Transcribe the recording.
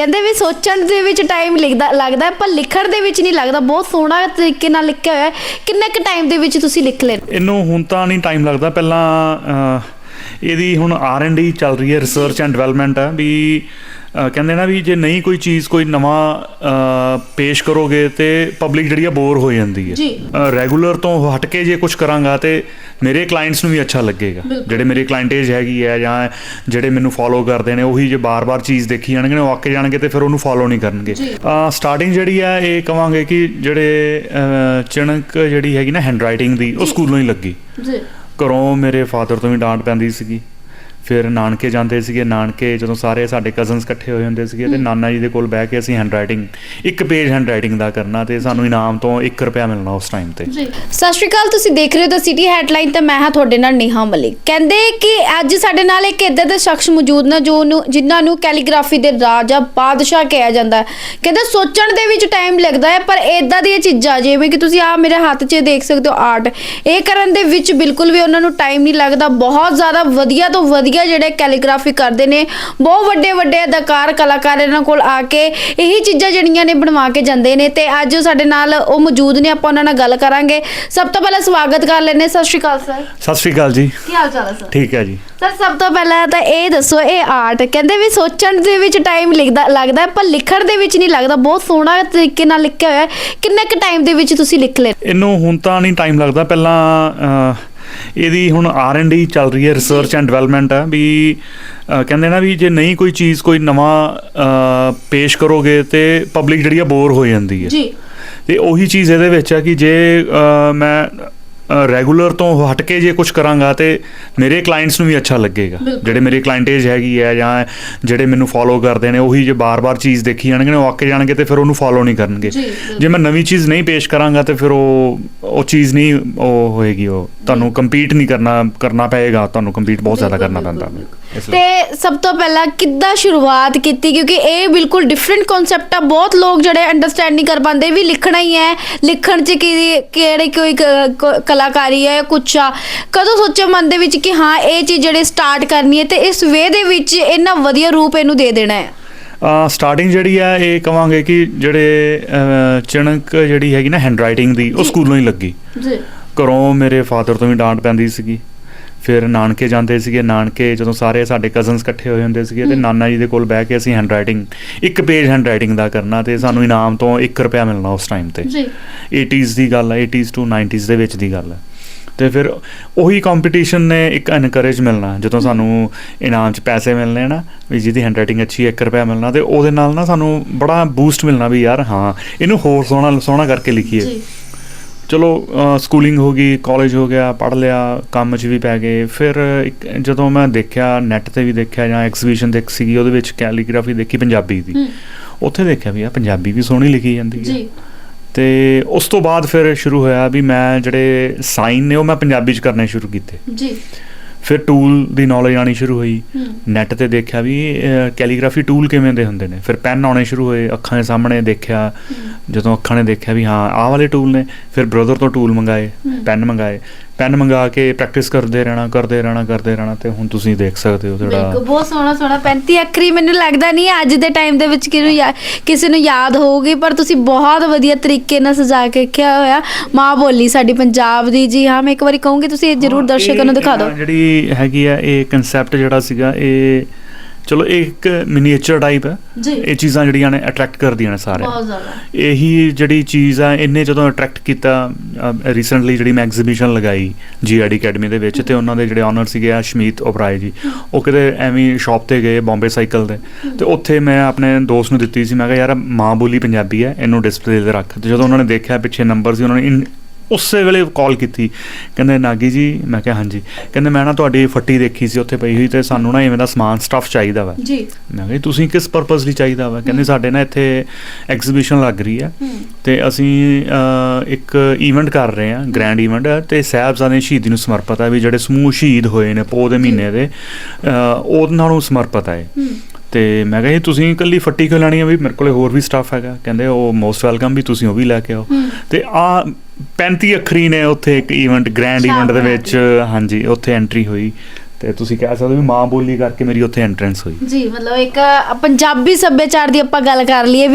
ਕਹਿੰਦੇ ਵੀ ਸੋਚਣ ਦੇ ਵਿੱਚ ਟਾਈਮ ਲਿਖਦਾ, ਲੱਗਦਾ ਪਰ ਲਿਖਣ ਦੇ ਵਿੱਚ ਨਹੀਂ ਲੱਗਦਾ। ਬਹੁਤ ਸੋਹਣਾ ਤਰੀਕੇ ਨਾਲ ਲਿਖਿਆ ਹੋਇਆ ਹੈ। ਕਿੰਨੇ ਕੁ ਟਾਈਮ ਦੇ ਵਿੱਚ ਤੁਸੀਂ ਲਿਖ ਲੈਂਦੇ? ਇਹਨੂੰ ਹੁਣ ਤਾਂ ਨਹੀਂ ਟਾਈਮ ਲੱਗਦਾ। ਪਹਿਲਾਂ ਇਹਦੀ ਹੁਣ ਆਰ ਐਂਡ ਡੀ ਚੱਲ ਰਹੀ ਹੈ ਰਿਸਰਚ ਐਂਡ ਡਿਵੈਲਪਮੈਂਟ ਆ ਵੀ ਕਹਿੰਦੇ ਨਾ ਵੀ ਜੇ ਨਹੀਂ ਕੋਈ ਚੀਜ਼ ਕੋਈ ਨਵਾਂ ਪੇਸ਼ ਕਰੋਗੇ ਤੇ ਪਬਲਿਕ ਜਿਹੜੀ ਆ ਬੋਰ ਹੋ ਜਾਂਦੀ ਹੈ। ਰੈਗੂਲਰ ਤੋਂ ਹਟ ਕੇ ਜੇ ਕੁਝ ਕਰਾਂਗਾ ਤੇ ਮੇਰੇ ਕਲਾਇੰਟਸ ਨੂੰ ਵੀ ਅੱਛਾ ਲੱਗੇਗਾ। ਜਿਹੜੇ ਮੇਰੇ ਕਲਾਇੰਟੇਜ ਹੈਗੀ ਹੈ ਜਾਂ ਜਿਹੜੇ ਮੈਨੂੰ ਫੋਲੋ ਕਰਦੇ ਨੇ ਉਹੀ ਜੇ ਬਾਰ-ਬਾਰ ਚੀਜ਼ ਦੇਖੀ ਜਾਣਗੇ ਨਾ ਉਹ ਅੱਕ ਜਾਣਗੇ ਤੇ ਫਿਰ ਉਹਨੂੰ ਫੋਲੋ ਨਹੀਂ ਕਰਨਗੇ। ਸਟਾਰਟਿੰਗ ਜਿਹੜੀ ਆ ਇਹ ਕਵਾਂਗੇ ਕਿ ਜਿਹੜੇ ਚਿਣਕ ਜਿਹੜੀ ਹੈਗੀ ਨਾ ਹੈਂਡਰਾਈਟਿੰਗ ਦੀ ਉਹ ਸਕੂਲੋਂ ਹੀ ਲੱਗੀ। ਜੀ। ਘਰੋਂ ਮੇਰੇ ਫਾਦਰ ਤੋਂ ਵੀ ਡਾਂਟ ਪੈਂਦੀ ਸੀਗੀ। ਫਿਰ ਨਾਨਕੇ ਜਾਂਦੇ ਸੀਗੇ ਨਾਨਕੇ ਜਦੋਂ ਸਾਰੇ ਸਾਡੇ ਕਜ਼ਨਸ ਇਕੱਠੇ ਹੋਏ ਹੁੰਦੇ ਸੀਗੇ ਤੇ ਨਾਨਾ ਜੀ ਦੇ ਕੋਲ ਬਹਿ ਕੇ ਅਸੀਂ ਹੈਂਡਰਾਈਟਿੰਗ ਇੱਕ ਪੇਜ ਹੈਂਡਰਾਈਟਿੰਗ ਦਾ ਕਰਨਾ ਤੇ ਸਾਨੂੰ ਇਨਾਮ ਤੋਂ 1 ਰੁਪਿਆ ਮਿਲਣਾ ਉਸ ਟਾਈਮ ਤੇ। ਜੀ। ਸਤਿ ਸ਼੍ਰੀ ਅਕਾਲ ਤੁਸੀਂ ਦੇਖ ਰਹੇ ਹੋ ਦ ਸਿਟੀ ਹੈਡਲਾਈਨ ਤੇ ਮੈਂ ਹਾਂ ਤੁਹਾਡੇ ਨਾਲ ਨੇਹਾ ਮਲਿਕ। ਕਹਿੰਦੇ ਕਿ ਅੱਜ ਸਾਡੇ ਨਾਲ ਇੱਕ ਇਦਾਂ ਦੇ ਸ਼ਖਸ ਮੌਜੂਦ ਨੇ ਜੋ ਨੂੰ ਜਿਨ੍ਹਾਂ ਨੂੰ ਕੈਲੀਗ੍ਰਾਫੀ ਦੇ ਰਾਜਾ ਬਾਦਸ਼ਾਹ ਕਿਹਾ ਜਾਂਦਾ ਕਹਿੰਦੇ ਸੋਚਣ ਦੇ ਵਿੱਚ ਟਾਈਮ ਲੱਗਦਾ ਹੈ ਪਰ ਇਦਾਂ ਦੀਆਂ ਚੀਜ਼ਾਂ ਜਿਵੇਂ ਕਿ ਤੁਸੀਂ ਆ ਮੇਰੇ ਹੱਥ 'ਚ ਦੇਖ ਸਕਦੇ ਹੋ ਆਰਟ ਇਹ ਕਰਨ ਦੇ ਵਿੱਚ ਬਿਲਕੁਲ ਵੀ ਉਹਨਾਂ ਨੂੰ ਟਾਈਮ ਨਹੀਂ ਲੱਗਦਾ। ਬਹੁਤ ਜ਼ਿਆਦਾ ਵਧੀਆ ਤੋਂ ਵਧੀਆ ਜਿਹੜੇ ਕੈਲੀਗ੍ਰਾਫੀ ਕਰਦੇ ਨੇ ਬਹੁਤ ਵੱਡੇ ਵੱਡੇ ਅਦਾਕਾਰ ਕਲਾਕਾਰ ਇਹਨਾਂ ਕੋਲ ਆ ਕੇ ਇਹੀ ਚੀਜ਼ਾਂ ਜਿਹੜੀਆਂ ਨੇ ਬਣਵਾ ਕੇ ਜਾਂਦੇ ਨੇ ਤੇ ਅੱਜ ਸਾਡੇ ਨਾਲ ਉਹ ਮੌਜੂਦ ਨੇ ਆਪਾਂ ਉਹਨਾਂ ਨਾਲ ਗੱਲ ਕਰਾਂਗੇ। ਸਭ ਤੋਂ ਪਹਿਲਾਂ ਸਵਾਗਤ ਕਰ ਲੈਨੇ ਸਤਿ ਸ਼੍ਰੀ ਅਕਾਲ ਸਰ। ਸਤਿ ਸ਼੍ਰੀ ਅਕਾਲ ਜੀ। ਕੀ ਹਾਲ ਚਾਲ ਹੈ ਸਰ? ਠੀਕ ਹੈ ਜੀ। ਸਰ ਸਭ ਤੋਂ ਪਹਿਲਾਂ ਤਾਂ ਇਹ ਦੱਸੋ ਇਹ ਆਰਟ ਕਹਿੰਦੇ ਵੀ ਸੋਚਣ ਦੇ ਵਿੱਚ ਟਾਈਮ ਲਿਖਦਾ ਲੱਗਦਾ ਪਰ ਲਿਖਣ ਦੇ ਵਿੱਚ ਨਹੀਂ ਲੱਗਦਾ। ਬਹੁਤ ਸੋਹਣਾ ਤਰੀਕੇ ਨਾਲ ਲਿਖਿਆ ਹੋਇਆ ਹੈ। ਕਿੰਨੇ ਕੁ ਟਾਈਮ ਦੇ ਵਿੱਚ ਤੁਸੀਂ ਲਿਖ ਲੈ ਇਹਨੂੰ ਹੁਣ ਤਾਂ ਨਹੀਂ ਟਾਈਮ ਲੱਗਦਾ। ਪਹਿਲਾਂ ਇਹਦੀ ਹੁਣ ਆਰ ਐਂਡ ਡੀ ਚੱਲ ਰਹੀ ਹੈ ਰਿਸਰਚ ਐਂਡ ਡਿਵੈਲਪਮੈਂਟ ਆ ਵੀ ਕਹਿੰਦੇ ਨਾ ਵੀ ਜੇ ਨਹੀਂ ਕੋਈ ਚੀਜ਼ ਕੋਈ ਨਵਾਂ ਪੇਸ਼ ਕਰੋਗੇ ਤੇ ਪਬਲਿਕ ਜਿਹੜੀ ਆ ਬੋਰ ਹੋ ਜਾਂਦੀ ਹੈ। ਜੀ। ਤੇ ਉਹੀ ਚੀਜ਼ ਇਹਦੇ ਵਿੱਚ ਹੈ ਕਿ ਜੇ ਮੈਂ ਰੈਗੂਲਰ ਤੋਂ ਹਟ ਕੇ ਜੇ ਕੁਝ ਕਰਾਂਗਾ ਤੇ ਮੇਰੇ ਕਲਾਇੰਟਸ ਨੂੰ ਵੀ ਅੱਛਾ ਲੱਗੇਗਾ। ਜਿਹੜੇ ਮੇਰੇ ਕਲਾਇੰਟੇਜ ਹੈਗੀ ਹੈ ਜਾਂ ਜਿਹੜੇ ਮੈਨੂੰ ਫੋਲੋ ਕਰਦੇ ਨੇ ਉਹੀ ਜੇ ਬਾਰ-ਬਾਰ ਚੀਜ਼ ਦੇਖੀ ਜਾਣਗੇ ਨਾ ਉਹ ਅੱਕ ਜਾਣਗੇ ਤੇ ਫਿਰ ਉਹਨੂੰ ਫੋਲੋ ਨਹੀਂ ਕਰਨਗੇ। ਜੀ, ਮੈਂ ਨਵੀਂ ਚੀਜ਼ ਨਹੀਂ ਪੇਸ਼ ਕਰਾਂਗਾ ਤੇ ਫਿਰ ਉਹ ਉਹ ਚੀਜ਼ ਨਹੀਂ ਉਹ ਹੋਏਗੀ ਉਹ ਤੁਹਾਨੂੰ ਕੰਪੀਟ ਨਹੀਂ ਕਰਨਾ ਕਰਨਾ ਪਏਗਾ ਤੁਹਾਨੂੰ ਕੰਪੀਟ ਬਹੁਤ ਜ਼ਿਆਦਾ ਕਰਨਾ ਪੈਂਦਾ। ਲਈ ਤੇ ਸਭ ਤੋਂ ਪਹਿਲਾਂ ਕਿੱਦਾਂ ਸ਼ੁਰੂਆਤ ਕੀਤੀ? ਕਿਉਂਕਿ ਇਹ ਬਿਲਕੁਲ ਡਿਫਰੈਂਟ ਕਨਸੈਪਟ ਆ। ਬਹੁਤ ਲੋਕ ਜਿਹੜੇ ਅੰਡਰਸਟੈਂਡ ਨਹੀਂ ਕਰ ਪਾਉਂਦੇ ਵੀ ਲਿਖਣਾ ਹੀ ਹੈ। ਲਿਖਣ 'ਚ ਕੀ ਕਿਹੜੇ ਕੋਈ ਕਲਾਕਾਰੀ ਹੈ ਕੁਛ ਆ। ਕਦੋਂ ਸੋਚਿਆ ਮਨ ਦੇ ਵਿੱਚ ਕਿ ਹਾਂ ਇਹ ਚੀਜ਼ ਜਿਹੜੇ ਸਟਾਰਟ ਕਰਨੀ ਹੈ ਤੇ ਇਸ ਵੇ ਦੇ ਵਿੱਚ ਇੰਨਾ ਵਧੀਆ ਰੂਪ ਇਹਨੂੰ ਦੇ ਦੇਣਾ ਹੈ। ਸਟਾਰਟਿੰਗ ਜਿਹੜੀ ਆ ਇਹ ਕਵਾਂਗੇ ਕਿ ਜਿਹੜੇ ਚਿਣਕ ਜਿਹੜੀ ਹੈਗੀ ਨਾ ਹੈਂਡਰਾਈਟਿੰਗ ਦੀ ਉਹ ਸਕੂਲੋਂ ਹੀ ਲੱਗੀ। ਜੀ। ਘਰੋਂ ਮੇਰੇ ਫਾਦਰ ਤੋਂ ਵੀ ਡਾਂਟ ਪੈਂਦੀ ਸੀਗੀ। ਫਿਰ ਨਾਨਕੇ ਜਾਂਦੇ ਸੀਗੇ ਨਾਨਕੇ ਜਦੋਂ ਸਾਰੇ ਸਾਡੇ ਕਜ਼ਨਸ ਇਕੱਠੇ ਹੋਏ ਹੁੰਦੇ ਸੀਗੇ ਤੇ ਨਾਨਾ ਜੀ ਦੇ ਕੋਲ ਬਹਿ ਕੇ ਅਸੀਂ ਹੈਂਡਰਾਈਟਿੰਗ ਇੱਕ ਪੇਜ ਹੈਂਡਰਾਈਟਿੰਗ ਦਾ ਕਰਨਾ ਤੇ ਸਾਨੂੰ ਇਨਾਮ ਤੋਂ 1 ਰੁਪਿਆ ਮਿਲਣਾ ਉਸ ਟਾਈਮ ਤੇ। ਜੀ। 80s ਦੀ ਗੱਲ ਹੈ 80s ਟੂ 90s ਦੇ ਵਿੱਚ ਦੀ ਗੱਲ ਹੈ ਤੇ ਫਿਰ ਉਹੀ ਕੰਪੀਟੀਸ਼ਨ ਨੇ ਇੱਕ ਐਨਕਰੇਜ ਮਿਲਣਾ ਜਦੋਂ ਸਾਨੂੰ ਇਨਾਮ 'ਚ ਪੈਸੇ ਮਿਲਣੇ ਨਾ ਵੀ ਜਿਹਦੀ ਹੈਂਡਰਾਈਟਿੰਗ ਅੱਛੀ ਹੈ 1 ਰੁਪਿਆ ਮਿਲਣਾ ਤੇ ਉਹਦੇ ਨਾਲ ਨਾ ਸਾਨੂੰ ਬੜਾ ਬੂਸਟ ਮਿਲਣਾ ਵੀ ਯਾਰ ਹਾਂ ਇਹਨੂੰ ਹੋਰ ਸੋਹਣਾ ਸੋਹਣਾ ਕਰਕੇ ਲਿਖੀਏ। ਜੀ। ਚਲੋ ਸਕੂਲਿੰਗ ਹੋ ਗਈ ਕਾਲਜ ਹੋ ਗਿਆ ਪੜ੍ਹ ਲਿਆ ਕੰਮ 'ਚ ਵੀ ਪੈ ਗਏ। ਫਿਰ ਇੱਕ ਜਦੋਂ ਮੈਂ ਦੇਖਿਆ ਨੈਟ ਤੇ ਵੀ ਦੇਖਿਆ ਜਾਂ ਐਗਜ਼ੀਬਿਸ਼ਨ ਦੇਖ ਸੀਗੀ ਉਹਦੇ ਵਿੱਚ ਕੈਲੀਗ੍ਰਾਫੀ ਦੇਖੀ ਪੰਜਾਬੀ ਦੀ। ਉੱਥੇ ਦੇਖਿਆ ਵੀ ਆ ਪੰਜਾਬੀ ਵੀ ਸੋਹਣੀ ਲਿਖੀ ਜਾਂਦੀ ਹੈ। ਜੀ। ਤੇ ਉਸ ਤੋਂ ਬਾਅਦ ਫਿਰ ਸ਼ੁਰੂ ਹੋਇਆ ਵੀ ਮੈਂ ਜਿਹੜੇ ਸਾਈਨ ਨੇ ਉਹ ਮੈਂ ਪੰਜਾਬੀ 'ਚ ਕਰਨੇ ਸ਼ੁਰੂ ਕੀਤੇ। ਜੀ। ਫਿਰ ਟੂਲ ਦੀ ਨੌਲੇਜ ਆਣੀ ਸ਼ੁਰੂ ਹੋਈ। ਨੈਟ ਤੇ ਦੇਖਿਆ ਵੀ ਕੈਲੀਗ੍ਰਾਫੀ ਟੂਲ ਕਿਵੇਂ ਦੇ ਹੁੰਦੇ ਨੇ। ਫਿਰ ਪੈਨ ਆਉਣੇ ਸ਼ੁਰੂ ਹੋਏ ਅੱਖਾਂ ਦੇ ਸਾਹਮਣੇ ਦੇਖਿਆ। ਜਦੋਂ ਅੱਖਾਂ ਨੇ ਦੇਖਿਆ ਵੀ ਹਾਂ ਆਹ ਵਾਲੇ ਟੂਲ ਨੇ ਫਿਰ ਬ੍ਰਦਰ ਤੋਂ ਟੂਲ ਮੰਗਾਏ। ਪੈਨ ਮੰਗਾਏ। ਪੈਨ ਮੰਗਾ ਕੇ ਪ੍ਰੈਕਟਿਸ ਕਰਦੇ ਰਹਿਣਾ ਕਰਦੇ ਰਹਿਣਾ ਕਰਦੇ ਰਹਿਣਾ ਤੇ ਹੁਣ ਤੁਸੀਂ ਦੇਖ ਸਕਦੇ ਹੋ ਬਿਲਕੁਲ ਜਿਹੜਾ ਬਹੁਤ ਸੋਹਣਾ ਸੋਹਣਾ 35 ਅੱਖਰੀ ਮੈਨੂੰ ਲੱਗਦਾ ਨਹੀਂ ਅੱਜ ਦੇ ਟਾਈਮ ਦੇ ਵਿੱਚ ਕਿਹਨੂੰ ਯਾ- ਕਿਸੇ ਨੂੰ ਯਾਦ ਹੋਊਗੀ ਪਰ ਤੁਸੀਂ ਬਹੁਤ ਵਧੀਆ ਤਰੀਕੇ ਨਾਲ ਸਜਾ ਕੇ ਰੱਖਿਆ ਹੋਇਆ। ਮਾਂ ਬੋਲੀ ਸਾਡੀ ਪੰਜਾਬ ਦੀ ਜੀ ਹਾਂ ਮੈਂ ਇੱਕ ਵਾਰੀ ਕਹੂੰਗੀ ਤੁਸੀਂ ਇਹ ਜ਼ਰੂਰ ਦਰਸ਼ਕਾਂ ਨੂੰ ਦਿਖਾ ਦਿਓ। ਜਿਹੜੀ ਹੈਗੀ ਆ ਇਹ ਕਨਸੈਪਟ ਜਿਹੜਾ ਸੀਗਾ ਇਹ ਚਲੋ ਇਹ ਇੱਕ ਮਿਨੀਏਚਰ ਟਾਈਪ ਹੈ। ਇਹ ਚੀਜ਼ਾਂ ਜਿਹੜੀਆਂ ਨੇ ਅਟਰੈਕਟ ਕਰਦੀਆਂ ਨੇ ਸਾਰੇ। ਬਹੁਤ ਜ਼ਿਆਦਾ। ਇਹੀ ਜਿਹੜੀ ਚੀਜ਼ ਆ ਇਹਨੇ ਜਦੋਂ ਅਟਰੈਕਟ ਕੀਤਾ ਰੀਸੈਂਟਲੀ ਜਿਹੜੀ ਮੈਂ ਐਗਜ਼ੀਬਿਸ਼ਨ ਲਗਾਈ ਜੀਆਰਡੀ ਅਕੈਡਮੀ ਦੇ ਵਿੱਚ ਤੇ ਉਹਨਾਂ ਦੇ ਜਿਹੜੇ ਓਨਰ ਸੀਗੇ ਆ ਸ਼ਮੀਤ ਓਬਰਾਏ ਜੀ। ਉਹ ਕਿਤੇ ਐਵੇਂ ਸ਼ਾਪ ਤੇ ਗਏ ਬੰਬੇ ਸਾਈਕਲ ਦੇ ਤੇ ਉੱਥੇ ਮੈਂ ਆਪਣੇ ਦੋਸਤ ਨੂੰ ਦਿੱਤੀ ਸੀ ਮੈਂ ਕਿਹਾ ਯਾਰ ਮਾਂ ਬੋਲੀ ਪੰਜਾਬੀ ਹੈ ਇਹਨੂੰ ਡਿਸਪਲੇ ਤੇ ਰੱਖ। ਤੇ ਜਦੋਂ ਉਹਨਾਂ ਨੇ ਦੇਖਿਆ ਪਿੱਛੇ ਨੰਬਰ ਸੀ ਉਹਨਾਂ ਨੇ ਉਸੇ ਵੇਲੇ ਕਾਲ ਕੀਤੀ। ਕਹਿੰਦੇ ਨਾਗੀ ਜੀ। ਮੈਂ ਕਿਹਾ ਹਾਂਜੀ। ਕਹਿੰਦੇ ਮੈਂ ਨਾ ਤੁਹਾਡੀ ਫੱਟੀ ਦੇਖੀ ਸੀ ਉੱਥੇ ਪਈ ਹੋਈ ਤੇ ਸਾਨੂੰ ਨਾ ਇਵੇਂ ਦਾ ਸਮਾਨ ਸਟੱਫ ਚਾਹੀਦਾ ਵਾ। ਜੀ। ਮੈਂ ਕਿਹਾ ਤੁਸੀਂ ਕਿਸ ਪਰਪਸ ਲਈ ਚਾਹੀਦਾ ਵਾ? ਕਹਿੰਦੇ ਸਾਡੇ ਨਾ ਇੱਥੇ ਐਗਜ਼ੀਬਿਸ਼ਨ ਲੱਗ ਰਹੀ ਹੈ। ਤੇ ਅਸੀਂ ਇੱਕ ਇਵੈਂਟ ਕਰ ਰਹੇ ਹਾਂ ਗ੍ਰੈਂਡ ਇਵੈਂਟ ਤੇ ਸਾਹਿਬਜ਼ਾਦੇ ਸ਼ਹੀਦੀ ਨੂੰ ਸਮਰਪਿਤ ਹੈ ਵੀ ਜਿਹੜੇ ਸਮੂਹ ਸ਼ਹੀਦ ਹੋਏ ਨੇ ਪੋਹ ਦੇ ਮਹੀਨੇ ਦੇ ਉਹਨਾਂ ਨੂੰ ਸਮਰਪਿਤ ਹੂੰ। ਤੇ ਮੈਂ ਕਿਹਾ ਜੀ ਤੁਸੀਂ ਇਕੱਲੀ ਫੱਟੀ ਕਿਉਂ ਲੈਣੀ ਹੈ ਵੀ? ਮੇਰੇ ਕੋਲੇ ਹੋਰ ਵੀ ਸਟਾਫ ਹੈਗਾ। ਕਹਿੰਦੇ ਉਹ ਮੋਸਟ ਵੈਲਕਮ ਵੀ ਤੁਸੀਂ ਉਹ ਵੀ ਲੈ ਕੇ ਆਓ। ਤੇ ਆ 35 ਅੱਖਰੀ ਨੇ ਉੱਥੇ ਇੱਕ ਇਵੈਂਟ ਗ੍ਰੈਂਡ ਇਵੈਂਟ ਦੇ ਵਿੱਚ ਹਾਂਜੀ ਉੱਥੇ ਐਂਟਰੀ ਹੋਈ। ਤੇ ਤੁਸੀਂ ਕਹਿ ਸਕਦੇ ਹੋ ਵੀ ਮਾਂ ਬੋਲੀ ਕਰਕੇ ਮੇਰੀ ਉੱਥੇ ਐਂਟਰੈਂਸ ਹੋਈ। ਜੀ ਮਤਲਬ ਇੱਕ ਪੰਜਾਬੀ ਸੱਭਿਆਚਾਰ ਦੀ ਆਪਾਂ ਗੱਲ ਕਰ ਲਈਏ